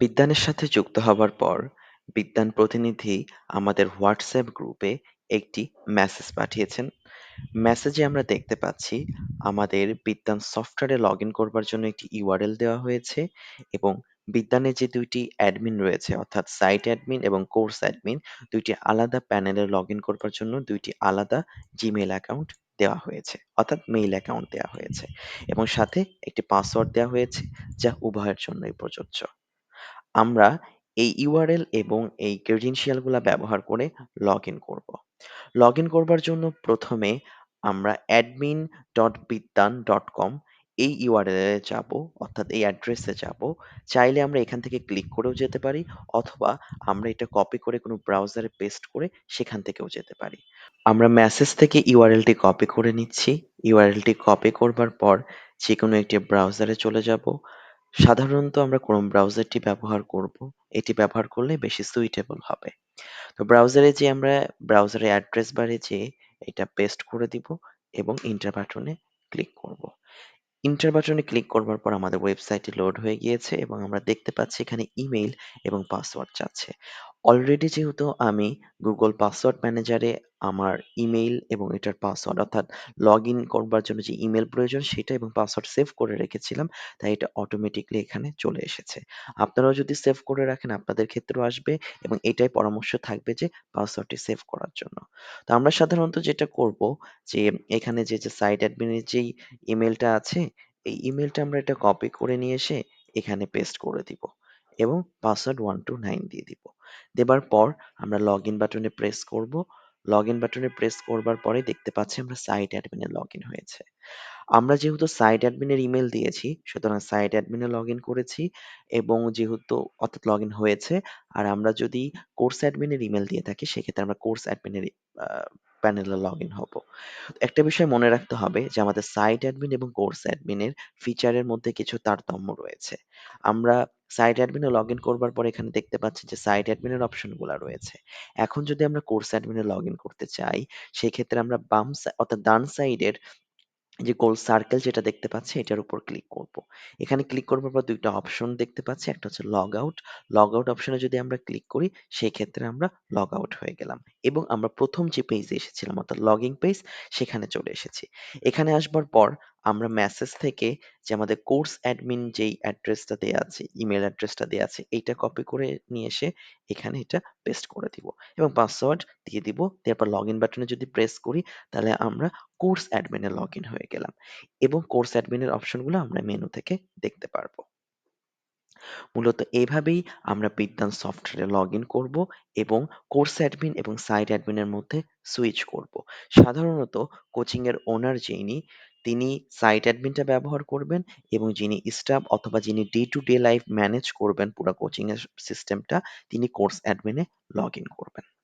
বিদ্যানের সাথে যুক্ত হবার পর বিদ্যান প্রতিনিধি আমাদের হোয়াটসঅ্যাপ গ্রুপে একটি মেসেজ পাঠিয়েছেন। মেসেজে আমরা দেখতে পাচ্ছি, আমাদের বিদ্যান সফটওয়্যারে লগ করবার জন্য একটি ইউআরএল দেওয়া হয়েছে এবং বিদ্যানের যে দুইটি অ্যাডমিন রয়েছে, অর্থাৎ সাইট অ্যাডমিন এবং কোর্স অ্যাডমিন, দুইটি আলাদা প্যানেলে লগ করবার জন্য দুইটি আলাদা জিমেইল অ্যাকাউন্ট দেওয়া হয়েছে, অর্থাৎ মেইল অ্যাকাউন্ট দেওয়া হয়েছে এবং সাথে একটি পাসওয়ার্ড দেওয়া হয়েছে, যা উভয়ের জন্যই প্রযোজ্য। আমরা এই ইউআরএল এবং এই credential গুলা ব্যবহার করে লগ ইন করব। লগ ইন করবার জন্য প্রথমে আমরা admin dot Bidyan dot com এই ইউআরএল এ যাব, অর্থাৎ এই অ্যাড্রেসে যাব। চাইলে আমরা এখান থেকে ক্লিক করেও যেতে পারি, অথবা আমরা এটা কপি করে কোনো ব্রাউজারে পেস্ট করে সেখান থেকেও যেতে পারি। আমরা মেসেজ থেকে ইউআরএলটি কপি করে নিচ্ছি। ইউআরএলটি কপি করবার পর যে কোনো একটি ব্রাউজারে চলে যাব। সাধারণত আমরা ক্রোম ব্রাউজারটি ব্যবহার করব। এটি ব্যবহার করলে বেশি সুইটেবল হবে। তো ব্রাউজারে যে আমরা ব্রাউজারে অ্যাড্রেস বারে যেয়ে এটা পেস্ট করে দিব এবং ইন্টার বাটনে ক্লিক করব। ইন্টার বাটনে ক্লিক করবার পর আমাদের ওয়েবসাইটটি লোড হয়ে গিয়েছে এবং আমরা দেখতে পাচ্ছি এখানে ইমেইল এবং পাসওয়ার্ড চাচ্ছে অলরেডি যেহেতু আমি গুগল পাসওয়ার্ড ম্যানেজারে আমার ইমেইল এবং এটার পাসওয়ার্ড অর্থাৎ লগ ইন করবার জন্য যে ইমেল প্রয়োজন সেটা এবং পাসওয়ার্ড সেভ করে রেখেছিলাম, তাই এটা অটোমেটিকলি এখানে চলে এসেছে। আপনারাও যদি সেভ করে রাখেন, আপনাদের ক্ষেত্রেও আসবে এবং এটাই পরামর্শ থাকবে যে পাসওয়ার্ডটি সেভ করার জন্য। তো আমরা সাধারণত যেটা করব যে এখানে যে যে সাইট অ্যাডমিনের যেই ইমেলটা আছে, এই ইমেলটা আমরা এটা কপি করে নিয়ে এসে এখানে পেস্ট করে দিব এবং পাসওয়ার্ড ওয়ান টু নাইন দিয়ে দিব। দেবার পর আমরা লগ ইন বাটনে প্রেস করব। লগ ইন বাটনে প্রেস করবার পরে দেখতে পাচ্ছি আমরা সাইট অ্যাডমিনে লগ ইন হয়েছে। আমরা যেহেতু সাইট অ্যাডমিনের ইমেল দিয়েছি, সুতরাং সাইট অ্যাডমিনে লগ ইন করেছি এবং যেহেতু অর্থাৎ লগ ইন হয়েছে, আর আমরা যদি কোর্স অ্যাডমিনের ইমেল দিয়ে থাকি, সেক্ষেত্রে আমরা কোর্স অ্যাডমিনের প্যানেলে লগ ইন হব। একটা বিষয় মনে রাখতে হবে যে আমাদের সাইট অ্যাডমিন এবং কোর্স অ্যাডমিনের ফিচারের মধ্যে কিছু তারতম্য রয়েছে। আমরা সাইট অ্যাডমিনে লগ ইন করবার পর এখানে দেখতে পাচ্ছি যে সাইট অ্যাডমিনের অপশনগুলো রয়েছে। এখন যদি আমরা কোর্স অ্যাডমিনে লগ ইন করতে চাই, সেক্ষেত্রে আমরা বাম অর্থাৎ ডান সাইডের যে গোল সার্কেল যেটা দেখতে পাচ্ছি, এটার উপর ক্লিক করব। এখানে ক্লিক করবার পর দুইটা অপশন দেখতে পাচ্ছি, একটা হচ্ছে লগ আউট লগ আউট অপশনে যদি আমরা ক্লিক করি সেই ক্ষেত্রে আমরা লগ আউট হয়ে গেলাম এবং আমরা প্রথম যে পেজে এসেছিলাম, অর্থাৎ লগিং পেজ সেখানে চলে এসেছি। এখানে আসবার পর আমরা মেসেজ থেকে যে আমাদের কোর্স অ্যাডমিন যেই অ্যাড্রেসটা দেওয়া আছে ইমেল অ্যাড্রেসটা দেওয়া আছে, এইটা কপি করে নিয়ে এসে এখানে এটা পেস্ট করে দিব এবং পাসওয়ার্ড দিয়ে দিব। তারপর লগ ইন বাটনে যদি প্রেস করি, তাহলে আমরা কোর্স অ্যাডমিনে লগ ইন হয়ে গেলাম এবং কোর্স অ্যাডমিনের অপশনগুলো আমরা মেনু থেকে দেখতে পারব। মূলত এভাবেই আমরা বিদ্যান সফটওয়্যারে লগ ইন করব এবং কোর্স অ্যাডমিন এবং সাইট অ্যাডমিনের মধ্যে সুইচ করব। সাধারণত কোচিং এর ওনার যিনি, তিনি সাইট অ্যাডমিনটা ব্যবহার করবেন এবং যিনি স্টাফ অথবা যিনি day to day life manage করবেন পুরো কোচিং এর সিস্টেমটা, তিনি কোর্স অ্যাডমিনে লগ ইন করবেন।